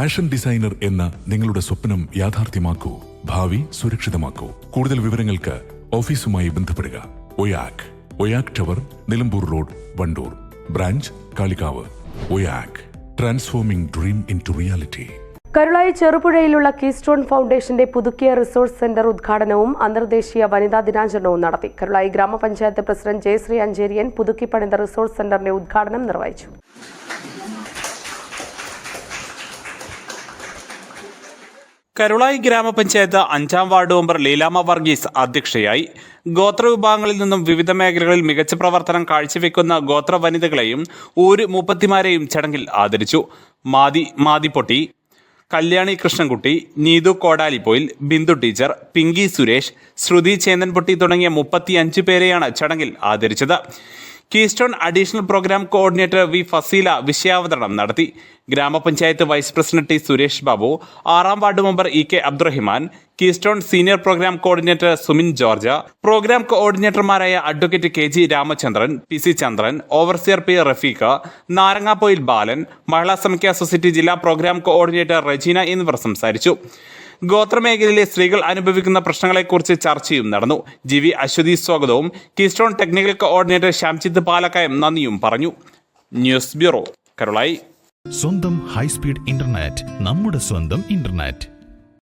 Fashion designer എന്ന നിങ്ങളുടെ സ്വപ്നം യാഥാർത്ഥ്യമാക്കൂ ഭാവി സുരക്ഷിതമാക്കൂ. കൂടുതൽ വിവരങ്ങൾക്ക് ഓഫീസുമായി ബന്ധപ്പെടുക. Oyak Oyak tower Nilambur road Wandoor. Branch Kalikavu. Oyak transforming dream into reality. Karulai ചെറുപുഴയിലുള്ള keystone ഫൗണ്ടേഷന്റെ പുതുക്കിയ റിസോഴ്സ് സെന്റർ ഉദ്ഘാടനവും അന്തർദേശീയ വനിതാ ദിനാചരണവും നടത്തി. കരുളായി ഗ്രാമപഞ്ചായത്ത് പ്രസിഡന്റ് ജയശ്രീ അഞ്ചേരിയൻ പുതുക്കി പണിത റിസോഴ്സ് സെന്ററിന്റെ ഉദ്ഘാടനം നിർവഹിച്ചു. കരുളായി ഗ്രാമപഞ്ചായത്ത് അഞ്ചാം വാർഡ് മെമ്പർ ലീലാമ വർഗീസ് അധ്യക്ഷയായി. ഗോത്ര വിഭാഗങ്ങളിൽ നിന്നും വിവിധ മേഖലകളിൽ മികച്ച പ്രവർത്തനം കാഴ്ചവെക്കുന്ന ഗോത്ര വനിതകളെയും ഊര് മൂപ്പത്തിമാരെയും ചടങ്ങിൽ ആദരിച്ചു. മാതി മാതിപ്പൊട്ടി കല്യാണി കൃഷ്ണൻകുട്ടി നീതു കോടാലിപ്പോയിൽ ബിന്ദു ടീച്ചർ പിങ്കി സുരേഷ് ശ്രുതി ചേന്ദൻപൊട്ടി തുടങ്ങിയ മുപ്പത്തിയഞ്ച് പേരെയാണ് ചടങ്ങിൽ ആദരിച്ചത്. Keystone additional programme coordinator V Faseela വിഷയാവതരണം നടത്തി. ഗ്രാമപഞ്ചായത്ത് vice president T Suresh Babu ആറാം ward member E K Abdurahiman Keystone senior programme coordinator Sumin George programme കോർഡിനേറ്റർമാരായ advocate K G Ramachandran P C Chandran overseer P Rafeeqa Narangapoyil Balan Mahila Samakhya society ജില്ലാ programme coordinator Rajeena എന്നിവർ സംസാരിച്ചു. ഗോത്രമേഖലയിലെ സ്ത്രീകൾ അനുഭവിക്കുന്ന പ്രശ്നങ്ങളെക്കുറിച്ച് ചർച്ചയും നടന്നു. G V Aswathi സ്വാഗതവും. Keystone technical coordinator Shyamjith Palakkayam നന്ദിയും പറഞ്ഞു. News bureau Karulai. സ്വന്തം ഹൈസ്പീഡ് ഇന്റർനെറ്റ് നമ്മുടെ സ്വന്തം ഇന്റർനെറ്റ്.